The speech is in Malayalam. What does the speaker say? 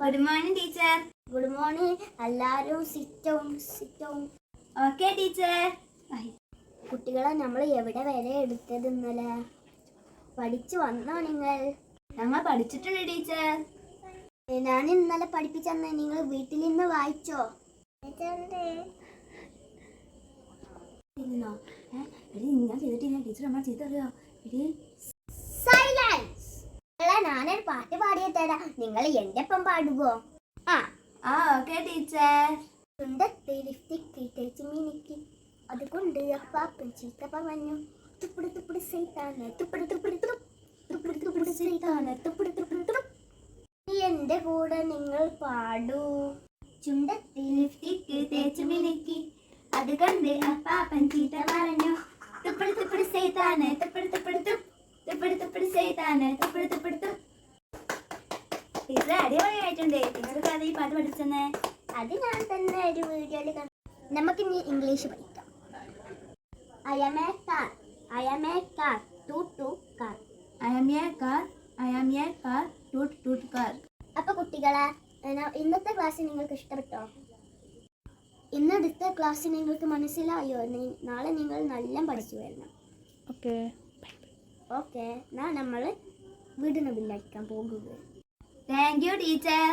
Good morning teacher good morning എല്ലാവരും സിറ്റവും സിറ്റവും ഓക്കെ ടീച്ചർ കുട്ടികളെ നമ്മൾ എവിടെ വരെ എടുത്തത് ഇന്നലെ? പഠിച്ചു വന്നോ നിങ്ങൾ? ഞങ്ങൾ പഠിച്ചിട്ടുണ്ട് ടീച്ചർ ഞാൻ ഇന്നലെ പഠിപ്പിച്ചെന്ന് നിങ്ങൾ വീട്ടിൽ നിന്ന് വായിച്ചോ? ഞാൻ ചെയ്തിട്ടില്ല. ടീച്ചർ നമ്മൾ ചെയ്തറിയോ പാട്ട് പാടിയ തരാം നിങ്ങൾ എന്റെ ഒപ്പം പാടുവോ? ആ. ആ ഓക്കെ ടീച്ചർ തുണ്ടത്തെ ലിഫ്റ്റിക്ക് തേച്ച് മിനിക്ക്. അതുകൊണ്ട് അപ്പാപ്പൻ ചീത്ത പറഞ്ഞു തുപ്പിടി തുപ്പിടി സൈത്താണ് തുപ്പിടി തുപ്പിടി തുപ്പ് തുപ്പിടി തുപ്പിടി സൈത്താണ് തുപ്പിടി തുപ്പിടി തുപ്പ് കൂടെ നിങ്ങൾ പാടൂ. ചുണ്ടത്തിൽ ലിഫ്റ്റിക്ക് തേച്ച് മിനുക്കി. അത് കണ്ട് അപ്പാപ്പൻ ചീത്ത പറഞ്ഞു. തുപ്പടി തുപ്പടി സേതാന് തുപ്പടി തുപ്പടി തുപ്പ് തുപ്പടി തുപ്പടി സേതാന് തുപ്പടി തുപ്പടി തുപ്പ് ടീച്ചർ അടിപൊളിയായിട്ടുണ്ട് നിങ്ങൾക്ക് കഥ ഈ പാട്ട് പഠിച്ചെന്നേ. അത് ഞാൻ തന്നെ ഒരു വീഡിയോയിൽ കണ്ടു നമുക്ക് ഇനി ഇംഗ്ലീഷ് പഠിക്കാം. I am a car I am a car too too car I am a car I am a car too too car അപ്പൊ കുട്ടികളെ ഇന്നത്തെ ക്ലാസ് നിങ്ങൾക്ക് ഇഷ്ടപ്പെട്ടോ? ഇന്നെടുത്ത ക്ലാസ് നിങ്ങൾക്ക് മനസ്സിലായോ? നാളെ നിങ്ങൾ നല്ല പഠിച്ചു വരണം. ഓക്കെ ഓക്കെ എന്നാ നമ്മൾ വീടിന് ബില്ലടിക്കാൻ പോകുക. Thank you teacher